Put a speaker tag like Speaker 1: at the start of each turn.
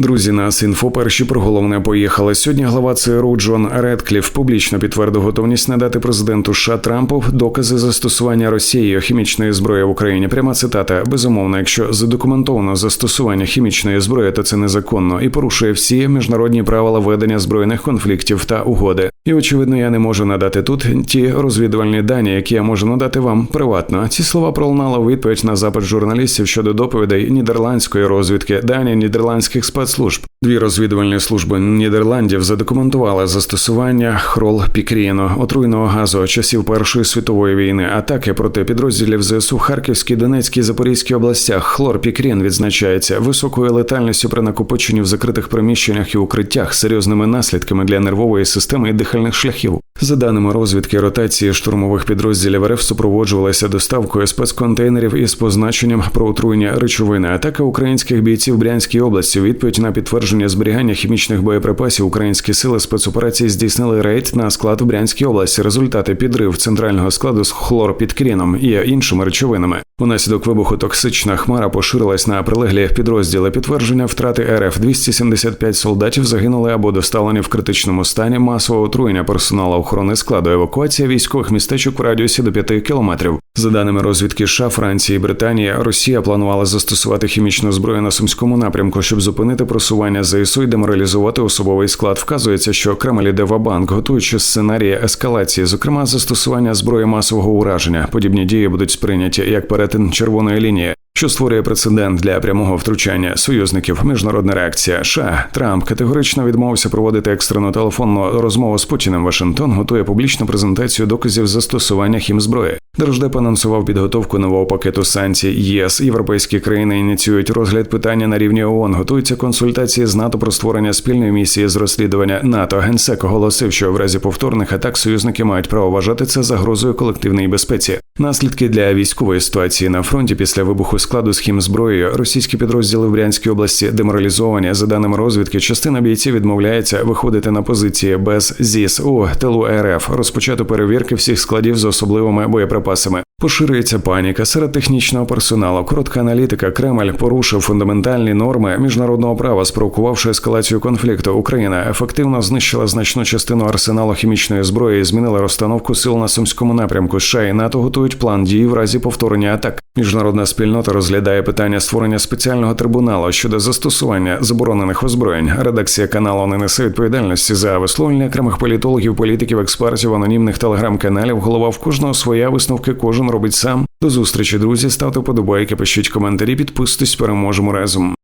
Speaker 1: Друзі, нас інфо перші про головне поїхали. Сьогодні глава ЦРУ Джон Редкліф публічно підтвердив готовність надати президенту США Трампу докази застосування Росією хімічної зброї в Україні. Пряма цитата: безумовно, якщо задокументовано застосування хімічної зброї, то це незаконно і порушує всі міжнародні правила ведення збройних конфліктів та угоди. І очевидно, я не можу надати тут ті розвідувальні дані, які я можу надати вам приватно. Ці слова пролунали відповідь на запит журналістів щодо доповідей нідерландської розвідки, дані нідерландських спецслужб. Дві розвідувальні служби Нідерландів задокументували застосування хрол пікріну, отруйного газу часів Першої світової війни, атаки проти підрозділів ЗСУ в Харківській, Донецькій, Запорізькій областях. Хлорпікрін відзначається високою летальністю при накопиченні в закритих приміщеннях і укриттях, серйозними наслідками для нервової системи і дихальних шляхів. За даними розвідки, ротації штурмових підрозділів РФ супроводжувалися доставкою спецконтейнерів із позначенням про отруєння речовини. Атака українських бійців Брянській області. Відповідь на підтвердження зберігання хімічних боєприпасів українські сили спецоперації здійснили рейд на склад в Брянській області. Результати підрив центрального складу з хлорпідкріном і іншими речовинами. Унаслідок вибуху токсична хмара поширилась на прилеглі підрозділи. Підтвердження втрати РФ 275 солдатів загинули або доставлені в критичному стані масового отруєння персоналу охорони складу. Евакуація військових містечок в радіусі до 5 кілометрів. За даними розвідки США, Франції і Британії, Росія планувала застосувати хімічну зброю на сумському напрямку, щоб зупинити просування ЗСУ і деморалізувати особовий склад. Вказується, що Кремль іде в готуючи сценарії ескалації, зокрема застосування зброї масового ураження. Подібні дії будуть сприйняті як перетин червоної лінії. Що створює прецедент для прямого втручання союзників? Міжнародна реакція США. Трамп категорично відмовився проводити екстрену телефонну розмову з Путіним. Вашингтон готує публічну презентацію доказів застосування хімзброї. Держдеп анонсував підготовку нового пакету санкцій. ЄС європейські країни ініціюють розгляд питання на рівні ООН. Готуються консультації з НАТО про створення спільної місії з розслідування НАТО. Генсек оголосив, що в разі повторних атак союзники мають право вважати це загрозою колективній безпеці. Наслідки для військової ситуації на фронті після вибуху складу з хімзброєю російські підрозділи в Брянській області деморалізовані. За даними розвідки, частина бійців відмовляється виходити на позиції без ЗІС у тилу РФ. Розпочато перевірки всіх складів з особливими боєприпасами. запасами. Поширюється паніка серед технічного персоналу. Коротка аналітика Кремль порушив фундаментальні норми міжнародного права, спровокувавши ескалацію конфлікту. Україна ефективно знищила значну частину арсеналу хімічної зброї, і змінила розстановку сил на сумському напрямку. США і НАТО готують план дії в разі повторення атак. Міжнародна спільнота розглядає питання створення спеціального трибуналу щодо застосування заборонених озброєнь. Редакція каналу не несе відповідальності за висловлення окремих політологів, політиків, експертів, анонімних телеграм-каналів. Голова в кожного своя висновки кожен робить сам. До зустрічі, друзі. Ставте вподобайки, пишіть коментарі, підписуйтесь, переможемо разом.